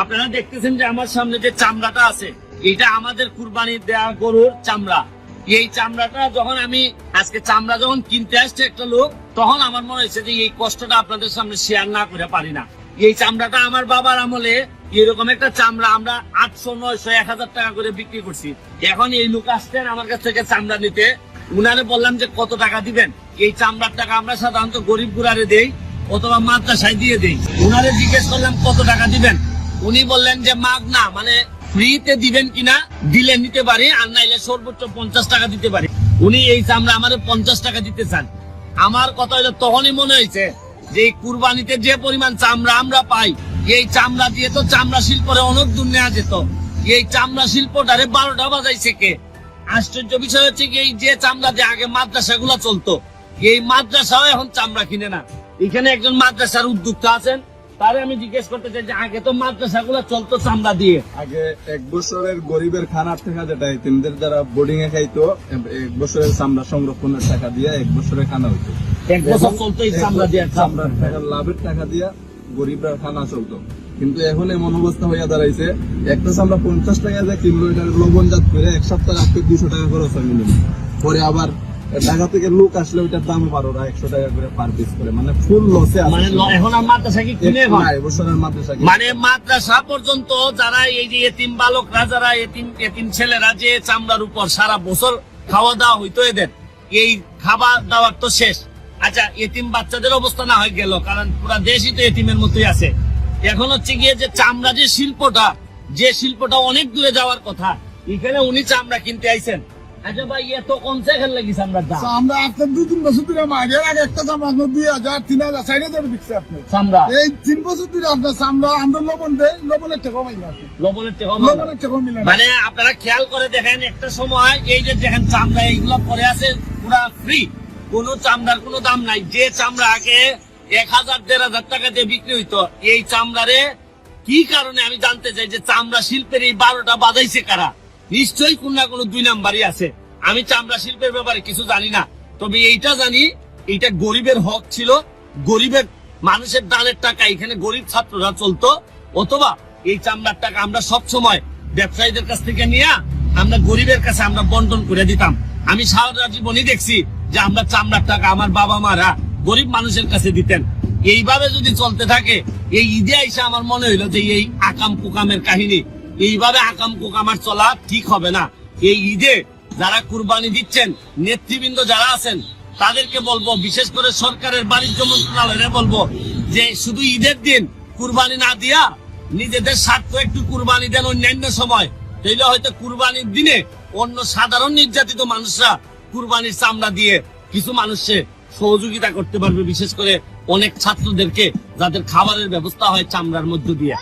আপনারা দেখতেছেন যে আমার সামনে যে চামড়াটা আছে, এটা আমাদের কুরবানি দেওয়া গরুর চামড়া। এই চামড়াটা যখন আমি আজকে চামড়া যখন কিনতে আসছে একটা লোক, তখন আমার মনে হয়েছে যে এই কষ্টটা আপনাদের সামনে শেয়ার না করে পারি না। এই চামড়াটা আমার বাবার আমলে এরকম একটা চামড়া আমরা আটশো, নয়শো, এক হাজার টাকা করে বিক্রি করছি। এখন এই লোক আসছেন আমার কাছ থেকে চামড়া নিতে। উনারে বললাম যে, কত টাকা দিবেন? এই চামড়ার টাকা আমরা সাধারণত গরিব গুড়ারে দেই অথবা মাদ্রাসায় দিয়ে দেই। উনারে জিজ্ঞেস করলাম, কত টাকা দিবেন? উনি বললেন যে, মাগ না মানে ফ্রিতে দিবেন কিনা, দিলে নিতে পারি, আর নাইলে সর্বোচ্চ পঞ্চাশ টাকা দিতে পারি। উনি এই চামড়া আমাদের পঞ্চাশ টাকা দিতে চান। আমার কথা হলো তখনই মনে হয়েছে যে, এই কুরবানিতে যে পরিমাণ চামড়া আমরা পাই, এই চামড়া দিয়ে তো চামড়া শিল্পরে অনেক দূর নেওয়া যেত। এই চামড়া শিল্পটারে বারোটা বাজাইছে কে? আশ্চর্য বিষয় হচ্ছে কি, এই যে চামড়া দিয়ে আগে মাদ্রাসা গুলা চলতো, এই মাদ্রাসাও এখন চামড়া কিনে না। এখানে একজন মাদ্রাসার উদ্যোক্তা আছেন তারে আমি জিজ্ঞেস করতে চাই যে আগে তো চলতো চামড়া দিয়ে। আগে এক বছরের গরিবের খানার টাকা যেটা এতিমদের দ্বারা বোর্ডিং এ খাইতো এক বছরের চামড়া সংরক্ষণের টাকা দিয়ে এক বছরের খানা হইতো। এক বছর চলতো এই চামড়া দিয়ে চামড়ার টাকা লাভের টাকা দিয়া গরিবরা খানা চলতো। কিন্তু এখন এমন অবস্থা হইয়া দাঁড়াইছে একটা চামড়া পঞ্চাশ টাকা দিয়ে কিনলো এটা লবণজাত করে এক সপ্তাহ রাখতে দুশো টাকা খরচ হয় মিনিমাম পরে আবার ঢাকা থেকে লোক আসলে ওইটার দাম বারো একশো টাকা করে পার পিস করে। মানে ফুল লসে মানে এখন আর মাদ্রাসা কি কিনে মাদ্রাসা মানে মাদ্রাসা পর্যন্ত যারা এই যে এতিম বালকরা যারা এতিম এতিম ছেলেরা যে চামড়ার উপর সারা বছর খাওয়া দাওয়া হইতো এদের এই খাবার দাওয়ার তো শেষ। আচ্ছা এতিম বাচ্চাদের অবস্থা না হয়ে গেল কারণ পুরা দেশই তো এতিমের মতোই আছে। এখন হচ্ছে গিয়ে যে চামড়া যে শিল্পটা যে শিল্পটা অনেক দূরে যাওয়ার কথা এখানে উনি চামড়া কিনতে আইছেন। আচ্ছা ভাই এত কমছে খেল লাগি চামড়ার দাম আমরা আজকে দু তিন বছর ধরে মাঝের আগে একটা চামড়া দুই হাজার তিন হাজার চার হাজার বিকছে আপনি। চামড়া? এই তিন বছর ধরে আপনার চামড়া আমরা লবণ দেয় লবণের টাকা মাইল লবণের থেকে লবণের টাকা মিলে মানে আপনারা খেয়াল করে দেখেন একটা সময় এই যে দেখেন চামড়া এইগুলো পরে আছে পুরা ফ্রি কোনো চামড়ার কোনো দাম নাই। যে চামড়া আগে এক হাজার দেড় হাজার টাকা দিয়ে বিক্রি হইতো এই চামড়ারে কি কারণে আমি জানতে চাই যে চামড়া শিল্পের এই বারোটা বাজাইছে কারা? নিশ্চয়ই কোন না কোনো দুই নাম্বারই আছে। আমি চামড়া শিল্পের ব্যাপারে কিছু জানি না। তবে এইটা জানি এটা গরিবের হক ছিল। গরিবের মানুষের দানের টাকা, এখানে গরিব ছাত্ররা চলতো। অথবা এই চামড়ার টাকা আমরা সব সময় ব্যবসায়ীদের কাছ থেকে নিয়ে আমরা গরিবের কাছে আমরা বন্টন করে দিতাম। আমি সারা জীবনই দেখছি যে আমরা চামড়ার টাকা আমার বাবা মারা গরিব মানুষের কাছে দিতেন। এইভাবে যদি চলতে থাকে, এই ঈদে আইসা আমার মনে হইল যে এই আকাম কুকামের কাহিনী এইভাবে আকাম কুকামার চলা ঠিক হবে না। এই ঈদে যারা কুরবানি দিচ্ছেন, নেতৃবৃন্দ যারা আছেন, তাদেরকে বলব, বিশেষ করে সরকারের বাণিজ্য মন্ত্রণালয়ে বলব যে শুধু ঈদের দিন কুরবানি না দিয়া নিজেদের স্বার্থ একটু কুরবানি দেন অন্যান্য সময়। তাইলে হয়তো কুরবানির দিনে অন্য সাধারণ নির্যাতিত মানুষরা কুরবানির চামড়া দিয়ে কিছু মানুষে সহযোগিতা করতে পারবে, বিশেষ করে অনেক ছাত্রদেরকে যাদের খাবারের ব্যবস্থা হয় চামড়ার মধ্য দিয়ে।